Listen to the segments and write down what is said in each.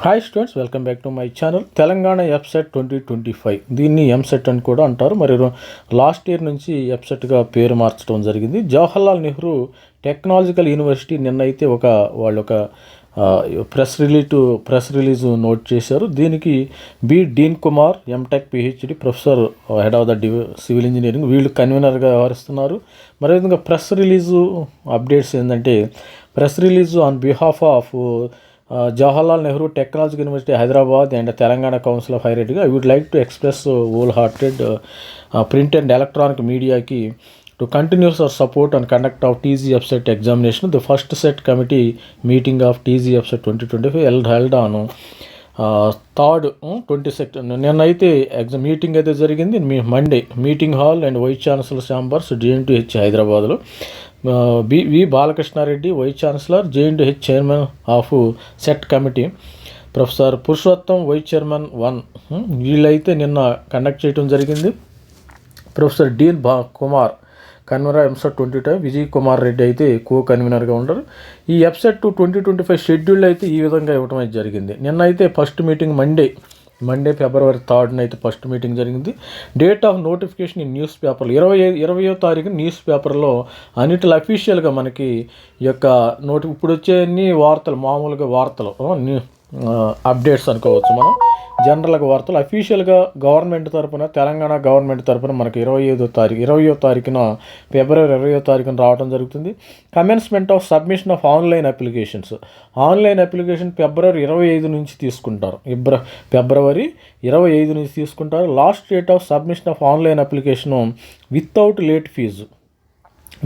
Hi students welcome back to my channel Telangana ఎఫ్సెట్ twenty twenty five దీన్ని EAMCET అని కూడా అంటారు. మరి లాస్ట్ ఇయర్ నుంచి ఎఫ్సెట్గా పేరు మార్చడం జరిగింది. జవహర్లాల్ నెహ్రూ టెక్నాలజికల్ యూనివర్సిటీ నిన్న అయితే ఒక వాళ్ళు ఒక press release press release note చేశారు. దీనికి B Deen Kumar MTech PhD professor head of the D civil engineering వీళ్ళు కన్వీనర్గా వ్యవహరిస్తున్నారు. మరి విధంగా ప్రెస్ రిలీజు అప్డేట్స్ ఏంటంటే press release on behalf of Jawaharlal Nehru technological university Hyderabad and Telangana council of higher I would like to express whole hearted print and electronic మీడియాకి to continuous our support and conduct of TG CET examination the first CET committee meeting of TG CET twenty twenty five held held on third twenty CET నిన్నైతే exam meeting అయితే జరిగింది. మీ Monday meeting hall and vice chancellor chambers డిఎన్టీహెచ్ హైదరాబాద్లో B V Balakrishnareddy vice chancellor H chairman of CET committee. Professor Purushottam vice chairman one. వీళ్ళైతే నిన్న conduct చేయడం జరిగింది. Professor Deen భా Kumar convener EAMCET twenty five Vijay Kumar Reddy అయితే co కన్వీనర్గా ఉండరు. ఈ ఎఫ్సెట్ ట్వంటీ ట్వంటీ ఫైవ్ షెడ్యూల్ అయితే ఈ విధంగా ఇవ్వడం అయితే జరిగింది. నిన్న అయితే first meeting Monday. Monday February థర్డ్న అయితే ఫస్ట్ మీటింగ్ జరిగింది. Date of notification in news పేపర్లో ఇరవై ఇరవయో తారీఖు న్యూస్ పేపర్లో అన్నిటిలో అఫీషియల్గా మనకి ఈ యొక్క నోటి ఇప్పుడు వచ్చే అన్ని వార్తలు మామూలుగా వార్తలు న్యూ అప్డేట్స్ అనుకోవచ్చు మనం. జనరల్గా వార్తలు. అఫీషియల్గా గవర్నమెంట్ తరపున తెలంగాణ గవర్నమెంట్ తరపున మనకి ఇరవై ఐదో తారీఖు ఇరవయో తారీఖున ఫిబ్రవరి ఇరవయో తారీఖున రావడం జరుగుతుంది. Commencement of submission of online applications online application February ఇరవై ఐదు నుంచి తీసుకుంటారు. ఇబ్ర ఫిబ్రవరి ఇరవై ఐదు నుంచి తీసుకుంటారు. Last date of submission of online application without late fee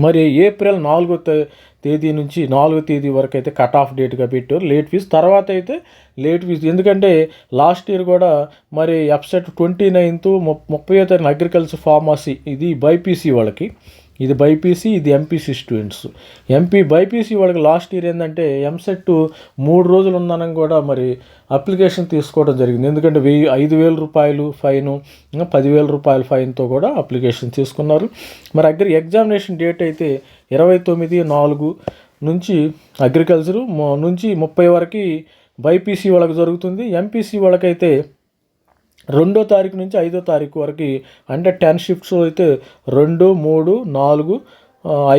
మరి ఏప్రిల్ నాలుగో తేదీ నుంచి నాలుగో తేదీ వరకు అయితే కట్ ఆఫ్ డేట్గా పెట్టారు. లేట్ ఫీజు తర్వాత అయితే లేట్ ఫీజు ఎందుకంటే లాస్ట్ ఇయర్ కూడా మరి ఎప్సెట్ ట్వంటీ నైన్త్ ముప్పై తారీఖు అగ్రికల్చర్ ఫార్మసీ ఇది బైపీసీ వాళ్ళకి. ఇది బైపీసీ ఇది ఎంపీసీ స్టూడెంట్స్. ఎంపీ బైపీసీ వాళ్ళకి లాస్ట్ ఇయర్ ఏంటంటే ఎంసెట్ మూడు రోజులు ఉందని కూడా మరి అప్లికేషన్ తీసుకోవడం జరిగింది. ఎందుకంటే వెయ్యి ఐదు వేల రూపాయలు ఫైను పదివేల రూపాయల ఫైన్తో కూడా అప్లికేషన్ తీసుకున్నారు. మరి అగ్రి ఎగ్జామినేషన్ డేట్ అయితే ఇరవై తొమ్మిది నాలుగు నుంచి అగ్రికల్చరు నుంచి ముప్పై వరకు బైపీసీ వాళ్ళకి జరుగుతుంది. ఎంపీసీ వాళ్ళకైతే రెండో తారీఖు నుంచి ఐదో తారీఖు వరకు అంటే టెన్ షిఫ్ట్స్ అయితే రెండు మూడు నాలుగు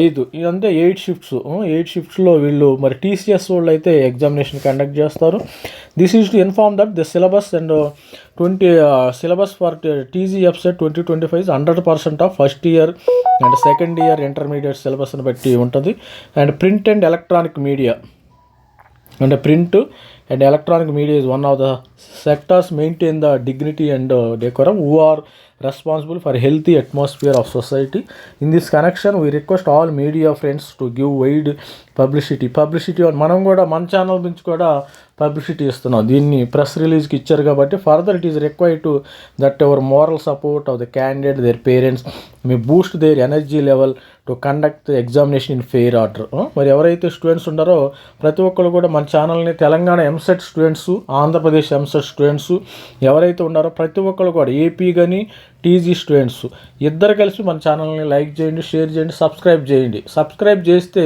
ఐదు. ఇదంతా ఎయిట్ షిఫ్ట్స్ ఎయిట్ షిఫ్ట్స్లో వీళ్ళు మరి టీసీఎస్ వాళ్ళు అయితే ఎగ్జామినేషన్ కండక్ట్ చేస్తారు. This is to inform that the syllabus and twenty syllabus for టీజీఎఫ్సెట్ twenty twenty five hundred percent of first year and second year intermediate సిలబస్ని బట్టి ఉంటుంది. And print and electronic media అంటే print and electronic media is one of the sectors maintain the dignity and decorum who are responsible for healthy atmosphere of society in this connection we request all media friends to give wide publicity publicity మనం కూడా మన channel నుంచి కూడా publicity ఇస్తున్నాం దీన్ని press రిలీజ్కి ఇచ్చారు కాబట్టి further it is required to that ever moral support of the candidate their parents me boost their energy level to conduct examination in fair order మరి ఎవరైతే స్టూడెంట్స్ ఉన్నారో ప్రతి ఒక్కరు కూడా మన ఛానల్ని Telangana EAMCET students Andhra Pradesh EAMCET students ఎవరైతే ఉన్నారో ప్రతి ఒక్కరు కూడా ఏపీ కానీ టీజీ స్టూడెంట్స్. ఇద్దరు కలిసి మన ఛానల్ని లైక్ చేయండి షేర్ చేయండి సబ్స్క్రైబ్ చేయండి. సబ్స్క్రైబ్ చేస్తే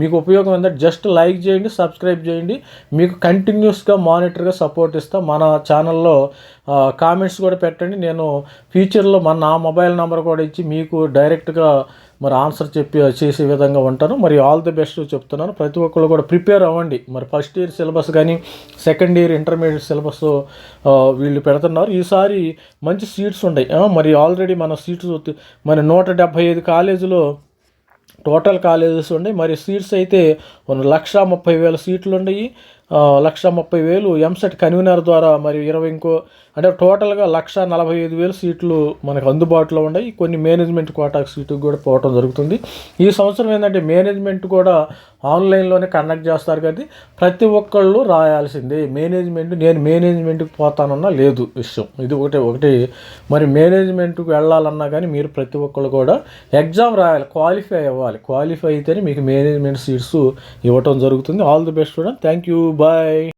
మీకు ఉపయోగం ఏంటంటే జస్ట్ లైక్ చేయండి సబ్స్క్రైబ్ చేయండి. మీకు కంటిన్యూస్గా మానిటర్గా సపోర్ట్ ఇస్తా. మన ఛానల్లో కామెంట్స్ కూడా పెట్టండి. నేను ఫ్యూచర్లో మన నా మొబైల్ నెంబర్ కూడా ఇచ్చి మీకు డైరెక్ట్గా మరి ఆన్సర్ చెప్పి చేసే విధంగా ఉంటాను. మరి ఆల్ ది బెస్ట్ చెప్తున్నాను. ప్రతి ఒక్కరు కూడా ప్రిపేర్ అవ్వండి. మరి ఫస్ట్ ఇయర్ సిలబస్ కానీ సెకండ్ ఇయర్ ఇంటర్మీడియట్ సిలబస్ వీళ్ళు పెడుతున్నారు. ఈసారి మంచి సీట్స్ ఉన్నాయి మరి ఆల్రెడీ మన సీట్స్ మరి నూట డెబ్భై ఐదు కాలేజీలో టోటల్ కాలేజెస్ ఉన్నాయి మరి సీట్స్ అయితే లక్ష ముప్పై వేల సీట్లు ఉన్నాయి లక్ష ముప్పై వేలు ఎంసెట్ కన్వీనర్ ద్వారా మరి ఇరవై ఇంకో అంటే టోటల్గా లక్ష నలభై ఐదు వేలు సీట్లు మనకు అందుబాటులో ఉన్నాయి. కొన్ని మేనేజ్మెంట్ కోటా సీటు కూడా పోవటం జరుగుతుంది. ఈ సంవత్సరం ఏంటంటే మేనేజ్మెంట్ కూడా ఆన్లైన్లోనే కండక్ట్ చేస్తారు కానీ ప్రతి ఒక్కళ్ళు రాయాల్సిందే. మేనేజ్మెంట్ నేను మేనేజ్మెంట్కి పోతానన్నా లేదు విషయం. ఇది ఒకటి ఒకటి. మరి మేనేజ్మెంట్కి వెళ్ళాలన్నా కానీ మీరు ప్రతి ఒక్కళ్ళు కూడా ఎగ్జామ్ రాయాలి క్వాలిఫై అవ్వాలి. క్వాలిఫై అయితేనే మీకు మేనేజ్మెంట్ సీట్స్ ఇవ్వటం జరుగుతుంది. All the best student thank you Bye.